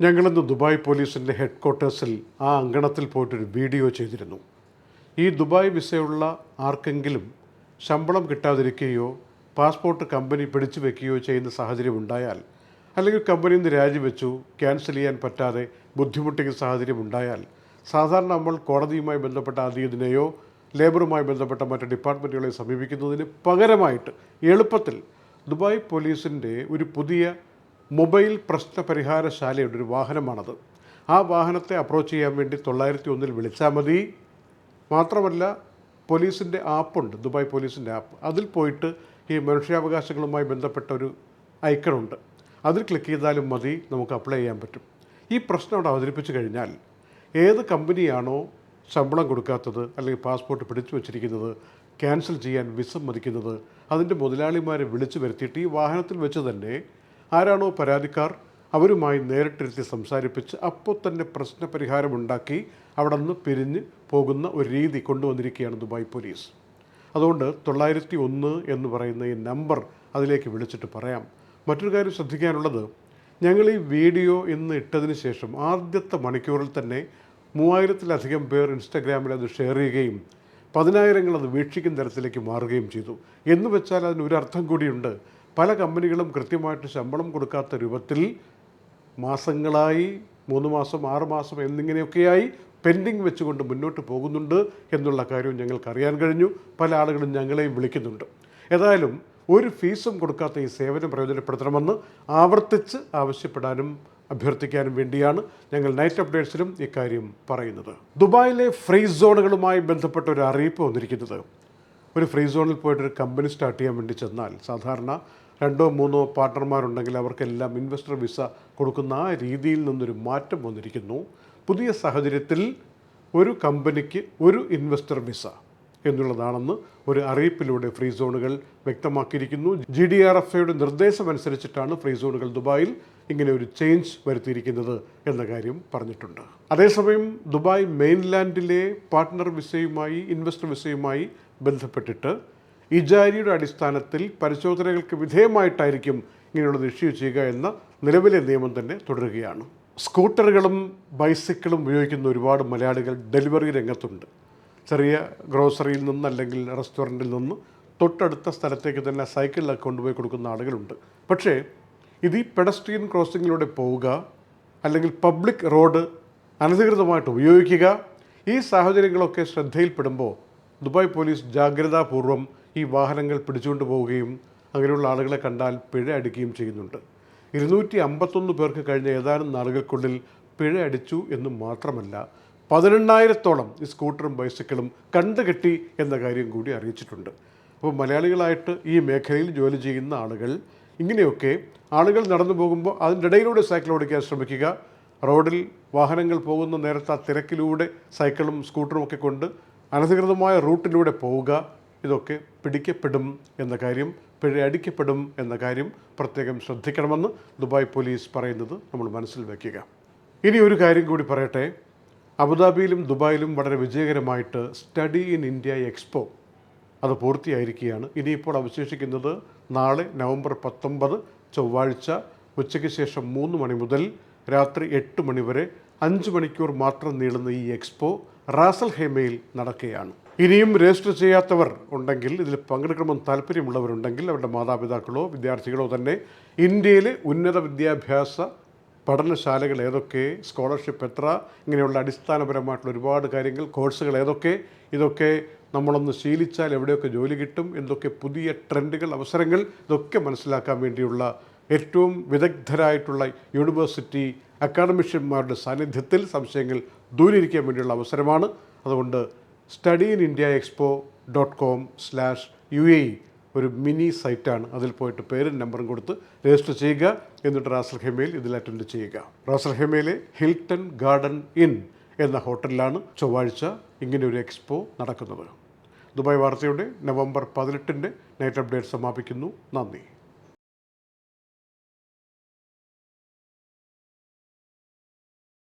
ഞങ്ങളിന്ന് ദുബായ് പോലീസിന്റെ ഹെഡ് ക്വാർട്ടേഴ്സിൽ ആ അങ്കണത്തിൽ പോയിട്ടൊരു വീഡിയോ ചെയ്തിരുന്നു. ഈ ദുബായ് വിസയുള്ള ആർക്കെങ്കിലും ശമ്പളം കിട്ടാതിരിക്കുകയോ പാസ്പോർട്ട് കമ്പനി പിടിച്ചു വെക്കുകയോ ചെയ്യുന്ന സാഹചര്യം ഉണ്ടായാൽ അല്ലെങ്കിൽ കമ്പനി നിന്ന് രാജിവെച്ചു ക്യാൻസൽ ചെയ്യാൻ പറ്റാതെ ബുദ്ധിമുട്ടിക്കുന്ന സാഹചര്യം ഉണ്ടായാൽ സാധാരണ നമ്മൾ കോടതിയുമായി ബന്ധപ്പെട്ട അതീതിനെയോ ലേബറുമായി ബന്ധപ്പെട്ട മറ്റ് ഡിപ്പാർട്ട്മെന്റുകളെ സമീപിക്കുന്നതിന് പകരമായിട്ട് എളുപ്പത്തിൽ ദുബായ് പോലീസിന്റെ ഒരു പുതിയ മൊബൈൽ പ്രശ്ന പരിഹാരശാലയുടെ ഒരു വാഹനമാണത്. ആ വാഹനത്തെ അപ്രോച്ച് ചെയ്യാൻ വേണ്ടി തൊള്ളായിരത്തി ഒന്നിൽ വിളിച്ചാൽ മതി. മാത്രമല്ല പോലീസിന്റെ ആപ്പുണ്ട് ദുബായ് പോലീസിന്റെ ആപ്പ്. അതിൽ പോയിട്ട് ഈ മനുഷ്യാവകാശങ്ങളുമായി ബന്ധപ്പെട്ട ഒരു ഐക്കണുണ്ട്. അതിൽ ക്ലിക്ക് ചെയ്താലും മതി നമുക്ക് അപ്ലൈ ചെയ്യാൻ പറ്റും. ഈ പ്രശ്നം അവിടെ അവതരിപ്പിച്ച് കഴിഞ്ഞാൽ ഏത് കമ്പനിയാണോ ശമ്പളം കൊടുക്കാത്തത് അല്ലെങ്കിൽ പാസ്പോർട്ട് പിടിച്ചു വച്ചിരിക്കുന്നത് ക്യാൻസൽ ചെയ്യാൻ വിസമ്മതിക്കുന്നത് അതിന്റെ മുതലാളിമാരെ വിളിച്ചു വരുത്തിയിട്ട് ഈ വാഹനത്തിൽ വെച്ച് തന്നെ ആരാണോ പരാതിക്കാർ അവരുമായി നേരിട്ടിരുത്തി സംസാരിപ്പിച്ച് അപ്പോൾ തന്നെ പ്രശ്നപരിഹാരമുണ്ടാക്കി അവിടെ നിന്ന് പിരിഞ്ഞ് പോകുന്ന ഒരു രീതി കൊണ്ടുവന്നിരിക്കുകയാണ് ദുബായ് പോലീസ്. അതുകൊണ്ട് തൊള്ളായിരത്തി ഒന്ന് എന്ന് പറയുന്ന ഈ നമ്പർ അതിലേക്ക് വിളിച്ചിട്ട് പറയാം. മറ്റൊരു കാര്യം ശ്രദ്ധിക്കാനുള്ളത് ഞങ്ങൾ ഈ വീഡിയോ ഇന്ന് ഇട്ടതിന് ശേഷം ആദ്യത്തെ മണിക്കൂറിൽ തന്നെ മൂവായിരത്തിലധികം പേർ ഇൻസ്റ്റാഗ്രാമിൽ അത് ഷെയർ ചെയ്യുകയും പതിനായിരങ്ങൾ അത് വീക്ഷിക്കുന്ന തരത്തിലേക്ക് മാറുകയും ചെയ്തു. എന്ന് വെച്ചാൽ അതിനൊരർത്ഥം കൂടിയുണ്ട് പല കമ്പനികളും കൃത്യമായിട്ട് ശമ്പളം കൊടുക്കാത്ത രൂപത്തിൽ മാസങ്ങളായി മൂന്ന് മാസം ആറ് മാസം എന്നിങ്ങനെയൊക്കെയായി പെൻഡിങ് വെച്ചുകൊണ്ട് മുന്നോട്ട് പോകുന്നുണ്ട് എന്നുള്ള കാര്യവും ഞങ്ങൾക്കറിയാൻ കഴിഞ്ഞു. പല ആളുകളും ഞങ്ങളെയും വിളിക്കുന്നുണ്ട്. ഏതായാലും ഒരു ഫീസും കൊടുക്കാത്ത ഈ സേവനം പ്രയോജനപ്പെടുത്തണമെന്ന് ആവർത്തിച്ച് ആവശ്യപ്പെടാനും അഭ്യർത്ഥിക്കാനും വേണ്ടിയാണ് ഞങ്ങൾ നൈറ്റ് അപ്ഡേറ്റ്സിലും ഇക്കാര്യം പറയുന്നത്. ദുബായിലെ ഫ്രീ സോണുകളുമായി ബന്ധപ്പെട്ട ഒരു അറിയിപ്പ് വന്നിരിക്കുന്നത്. ഒരു ഫ്രീ സോണിൽ പോയിട്ടൊരു കമ്പനി സ്റ്റാർട്ട് ചെയ്യാൻ വേണ്ടി ചെന്നാൽ സാധാരണ രണ്ടോ മൂന്നോ പാർട്ട്ണർമാരുണ്ടെങ്കിൽ അവർക്കെല്ലാം ഇൻവെസ്റ്റർ വിസ കൊടുക്കുന്ന ആ രീതിയിൽ നിന്നൊരു മാറ്റം വന്നിരിക്കുന്നു. പുതിയ സാഹചര്യത്തിൽ ഒരു കമ്പനിക്ക് ഒരു ഇൻവെസ്റ്റർ വിസ എന്നുള്ളതാണെന്ന് ഒരു അറിയിപ്പിലൂടെ ഫ്രീ സോണുകൾ വ്യക്തമാക്കിയിരിക്കുന്നു. ജി ഡി ആർ എഫ് ഐയുടെ നിർദ്ദേശമനുസരിച്ചിട്ടാണ് ഫ്രീ സോണുകൾ ദുബായിൽ ഇങ്ങനെ ഒരു ചേഞ്ച് വരുത്തിയിരിക്കുന്നത് എന്ന കാര്യം പറഞ്ഞിട്ടുണ്ട്. അതേസമയം ദുബായ് മെയിൻലാൻഡിലെ പാർട്ട്ണർ വിസയുമായി ഇൻവെസ്റ്റർ വിസയുമായി ബന്ധപ്പെട്ടിട്ട് ഇജാരിയുടെ അടിസ്ഥാനത്തിൽ പരിശോധനകൾക്ക് വിധേയമായിട്ടായിരിക്കും ഇങ്ങനെയുള്ള ഇഷ്യൂ ചെയ്യുക എന്ന നിലവിലെ നിയമം തന്നെ തുടരുകയാണ്. സ്കൂട്ടറുകളും ബൈസിക്കിളും ഉപയോഗിക്കുന്ന ഒരുപാട് മലയാളികൾ ഡെലിവറി രംഗത്തുണ്ട്. ചെറിയ ഗ്രോസറിയിൽ നിന്ന് അല്ലെങ്കിൽ റെസ്റ്റോറന്റിൽ നിന്ന് തൊട്ടടുത്ത സ്ഥലത്തേക്ക് തന്നെ സൈക്കിളിലൊക്കെ കൊണ്ടുപോയി കൊടുക്കുന്ന ആളുകളുണ്ട്. പക്ഷേ ഇത് ഈ പെഡസ്ട്രിയൻ ക്രോസിങ്ങിലൂടെ പോവുക അല്ലെങ്കിൽ പബ്ലിക് റോഡ് അനധികൃതമായിട്ട് ഉപയോഗിക്കുക ഈ സാഹചര്യങ്ങളൊക്കെ ശ്രദ്ധയിൽപ്പെടുമ്പോൾ ദുബായ് പോലീസ് ജാഗ്രതാപൂർവം ഈ വാഹനങ്ങൾ പിടിച്ചുകൊണ്ട് പോവുകയും അങ്ങനെയുള്ള ആളുകളെ കണ്ടാൽ പിഴ അടിക്കുകയും ചെയ്യുന്നുണ്ട്. ഇരുന്നൂറ്റി അമ്പത്തൊന്ന് പേർക്ക് കഴിഞ്ഞ ഏതാനും നാളുകൾക്കുള്ളിൽ പിഴ അടിച്ചു എന്ന് മാത്രമല്ല പതിനെണ്ണായിരത്തോളം ഈ സ്കൂട്ടറും ബൈസിക്കിളും കണ്ടുകെട്ടി എന്ന കാര്യം കൂടി അറിയിച്ചിട്ടുണ്ട്. അപ്പോൾ മലയാളികളായിട്ട് ഈ മേഖലയിൽ ജോലി ചെയ്യുന്ന ആളുകൾ ഇങ്ങനെയൊക്കെ ആളുകൾ നടന്നു പോകുമ്പോൾ അതിന്റെ ഇടയിലൂടെ സൈക്കിൾ ഓടിക്കാൻ ശ്രമിക്കുക. റോഡിൽ വാഹനങ്ങൾ പോകുന്ന നേരത്തെ ആ തിരക്കിലൂടെ സൈക്കിളും സ്കൂട്ടറും ഒക്കെ കൊണ്ട് അനധികൃതമായ റൂട്ടിലൂടെ പോവുക. ഇതൊക്കെ പിടിക്കപ്പെടും എന്ന കാര്യം പിഴ അടിക്കപ്പെടും എന്ന കാര്യം പ്രത്യേകം ശ്രദ്ധിക്കണമെന്ന് ദുബായ് പോലീസ് പറയുന്നത് നമ്മൾ മനസ്സിൽ വയ്ക്കുക. ഇനി ഒരു കാര്യം കൂടി പറയട്ടെ. അബുദാബിയിലും ദുബായിലും വളരെ വിജയകരമായിട്ട് സ്റ്റഡി ഇൻ ഇന്ത്യ എക്സ്പോ അത് പൂർത്തിയായിരിക്കുകയാണ്. ഇനിയിപ്പോൾ അവശേഷിക്കുന്നത് നാളെ നവംബർ പത്തൊമ്പത് ചൊവ്വാഴ്ച ഉച്ചയ്ക്ക് ശേഷം മൂന്ന് മണി മുതൽ രാത്രി എട്ട് മണി വരെ അഞ്ച് മണിക്കൂർ മാത്രം നീളുന്ന ഈ എക്സ്പോ റാസൽ ഹേമയിൽ നടക്കുകയാണ്. ഇനിയും രജിസ്റ്റർ ചെയ്യാത്തവർ ഉണ്ടെങ്കിൽ ഇതിൽ പങ്കെടുക്കണമെന്ന് താല്പര്യമുള്ളവരുണ്ടെങ്കിൽ അവരുടെ മാതാപിതാക്കളോ വിദ്യാർത്ഥികളോ തന്നെ ഇന്ത്യയിലെ ഉന്നത വിദ്യാഭ്യാസ പഠനശാലകൾ ഏതൊക്കെ സ്കോളർഷിപ്പ് എത്ര ഇങ്ങനെയുള്ള അടിസ്ഥാനപരമായിട്ടുള്ള ഒരുപാട് കാര്യങ്ങൾ കോഴ്സുകൾ ഏതൊക്കെ ഇതൊക്കെ നമ്മളൊന്ന് ശീലിച്ചാൽ എവിടെയൊക്കെ ജോലി കിട്ടും എന്തൊക്കെ പുതിയ ട്രെൻഡുകൾ അവസരങ്ങൾ ഇതൊക്കെ മനസ്സിലാക്കാൻ വേണ്ടിയുള്ള ഏറ്റവും വിദഗ്ധരായിട്ടുള്ള യൂണിവേഴ്സിറ്റി അക്കാഡമിഷ്യന്മാരുടെ സാന്നിധ്യത്തിൽ സംശയങ്ങൾ ദൂരീകരിക്കാൻ വേണ്ടിയുള്ള അവസരമാണ്. അതുകൊണ്ട് study in India expo dot com slash U A ഒരു മിനി സൈറ്റാണ്. അതിൽ പോയിട്ട് പേരും നമ്പറും കൊടുത്ത് രജിസ്റ്റർ ചെയ്യുക. എന്നിട്ട് റാസൽ ഹെമയിൽ ഇതിൽ അറ്റൻഡ് ചെയ്യുക. റാസൽ ഹെമയിലെ ഹിൽട്ടൺ ഗാർഡൻ ഇൻ എന്ന ഹോട്ടലിലാണ് ചൊവ്വാഴ്ച ഇങ്ങനെ ഒരു എക്സ്പോ നടക്കുന്നത്. ദുബായ് വാർത്തയുടെ നവംബർ പതിനെട്ടിന്റെ നൈറ്റ് അപ്ഡേറ്റ് സമാപിക്കുന്നു. നന്ദി.